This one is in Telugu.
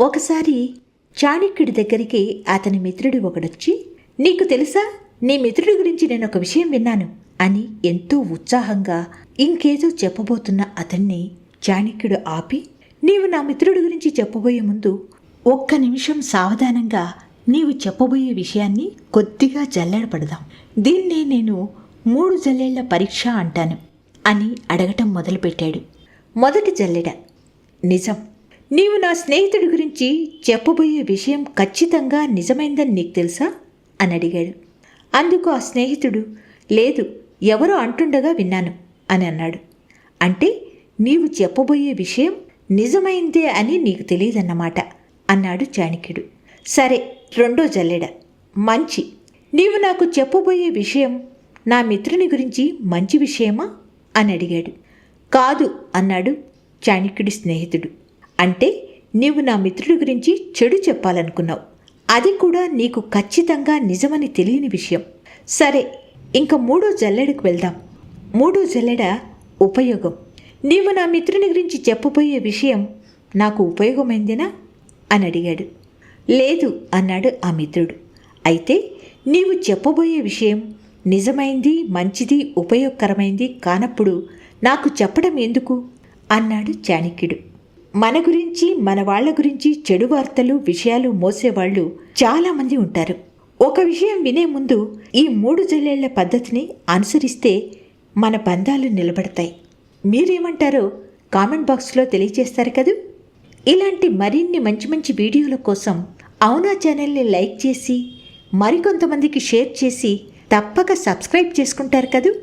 ఒకసారి చాణక్యుడి దగ్గరికి అతని మిత్రుడు ఒకడొచ్చి నీకు తెలుసా? నీ మిత్రుడి గురించి నేను ఒక విషయం విన్నాను అని ఎంతో ఉత్సాహంగా ఇంకేదో చెప్పబోతున్న అతన్ని చాణక్యుడు ఆపి నీవు నా మిత్రుడి గురించి చెప్పబోయే ముందు ఒక్క నిమిషం సావధానంగా నీవు చెప్పబోయే విషయాన్ని కొద్దిగా జల్లెడపడదాం దీన్నే నేను మూడు జల్లెళ్ళ పరీక్ష అంటాను అని అడగటం మొదలుపెట్టాడు. మొదటి జల్లెడ నిజం. నీవు నా స్నేహితుడి గురించి చెప్పబోయే విషయం ఖచ్చితంగా నిజమైందని నీకు తెలుసా? అని అడిగాడు. అందుకు ఆ స్నేహితుడు లేదు ఎవరో అంటుండగా విన్నాను అని అన్నాడు. అంటే నీవు చెప్పబోయే విషయం నిజమైందే అని నీకు తెలియదన్నమాట అన్నాడు చాణిక్యుడు. సరే రెండో జల్లెడ. మంచి. నీవు నాకు చెప్పబోయే విషయం నా మిత్రుని గురించి మంచి విషయమా? అని అడిగాడు. కాదు అన్నాడు చాణిక్యుడి స్నేహితుడు. అంటే నీవు నా మిత్రుడి గురించి చెడు చెప్పాలనుకున్నావు. అది కూడా నీకు ఖచ్చితంగా నిజమని తెలియని విషయం. సరే ఇంక మూడో జల్లెడకు వెళ్దాం. మూడో జల్లెడ ఉపయోగం. నీవు నా మిత్రుని గురించి చెప్పబోయే విషయం నాకు ఉపయోగమైందేనా? అని అడిగాడు. లేదు అన్నాడు ఆ మిత్రుడు. అయితే నీవు చెప్పబోయే విషయం నిజమైంది మంచిది ఉపయోగకరమైంది కానప్పుడు నాకు చెప్పడం ఎందుకు? అన్నాడు చాణక్యుడు. మన గురించి మన వాళ్ళ గురించి చెడు వార్తలు విషయాలు మోసేవాళ్ళు చాలామంది ఉంటారు. ఒక విషయం వినే ముందు ఈ మూడు జల్లేళ్ళ పద్ధతిని అనుసరిస్తే మన బంధాలు నిలబడతాయి. మీరేమంటారో కామెంట్ బాక్స్లో తెలియజేస్తారు కదూ? ఇలాంటి మరిన్ని మంచి మంచి వీడియోల కోసం అవునా ఛానల్ని లైక్ చేసి మరికొంతమందికి షేర్ చేసి తప్పక సబ్స్క్రైబ్ చేసుకుంటారు కదూ?